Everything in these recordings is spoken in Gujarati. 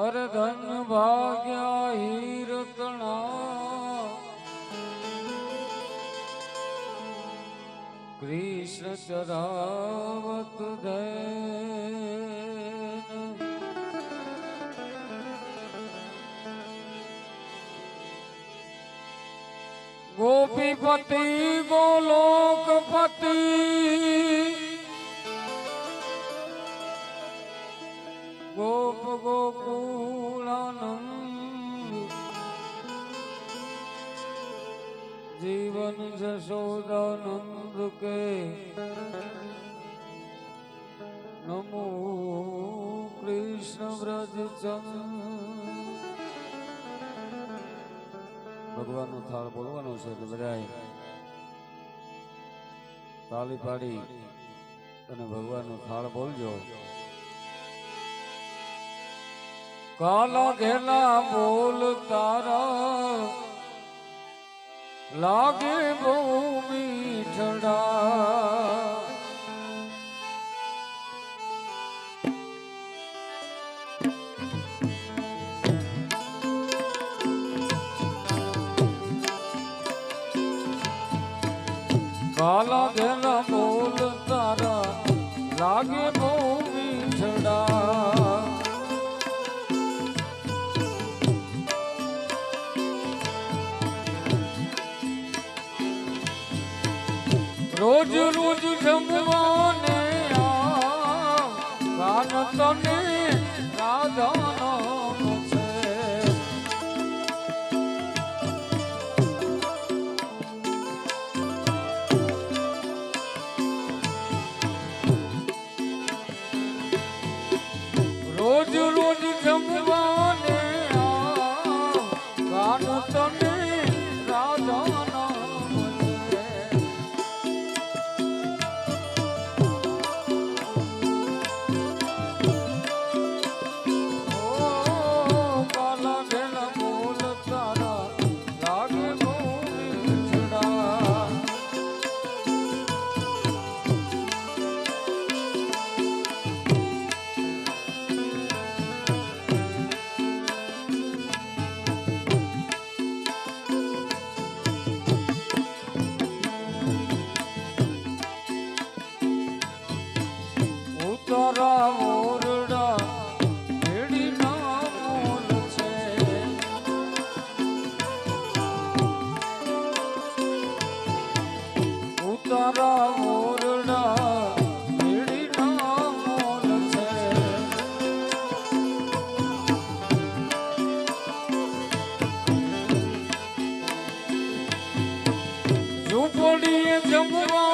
અરે ધન ભાગ્યા હીરતણા કૃષ્ણ ચરાવત દે ગોપીપતિ ગોલોકપતિ ગોપ ગોકુળાનંદ જીવન જશોદાનંદ કે નમો કૃષ્ણ વ્રજ ભગવાનનો થાળ બોલવાનો છે એટલે બધાએ તાલી પાડી અને ભગવાનનો થાળ બોલજો. કાલા ઘેલા બોલ તારા. લાગે બહુ મીઠડા. કાલા ઘેલા બોલ તારા. લાગે રોજ રોજ જમવાને આ ગાન તને Don't on.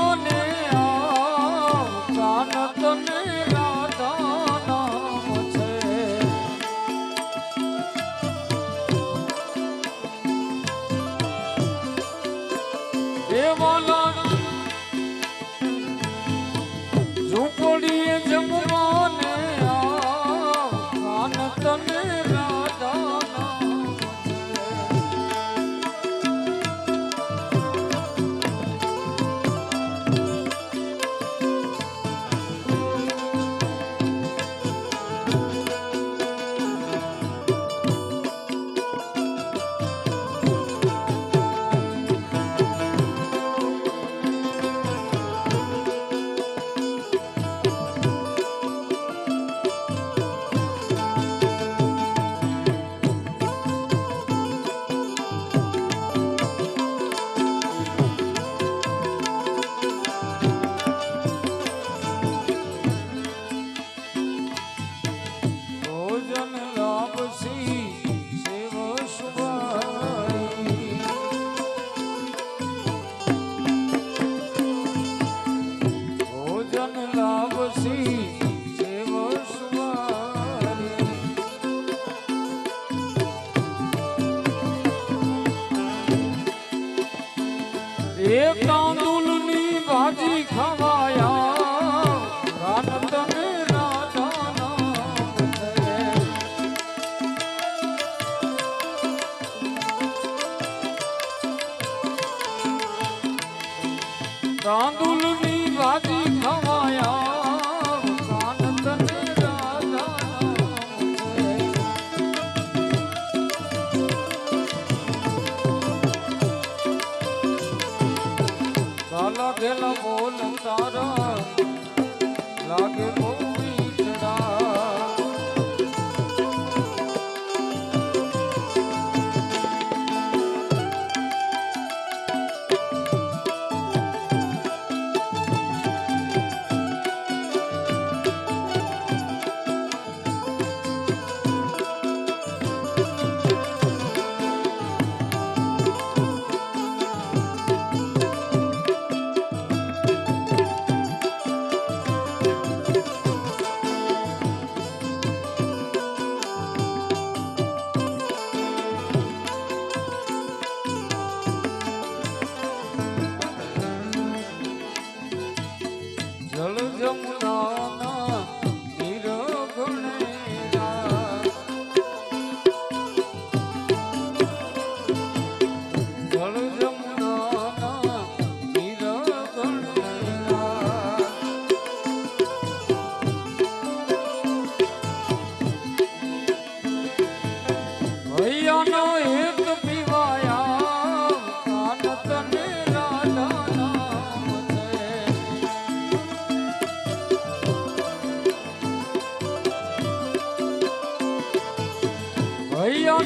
see. ગેલા બોલ તારા લાગે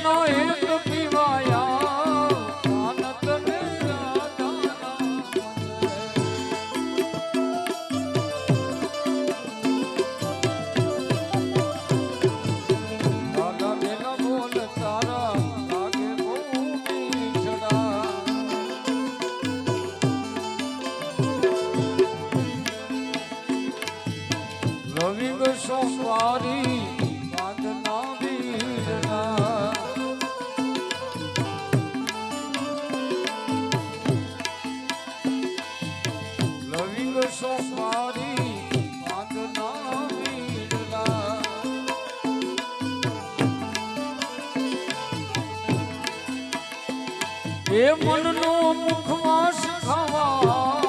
Oh. એ મનનો મુખવાસ ખાવા.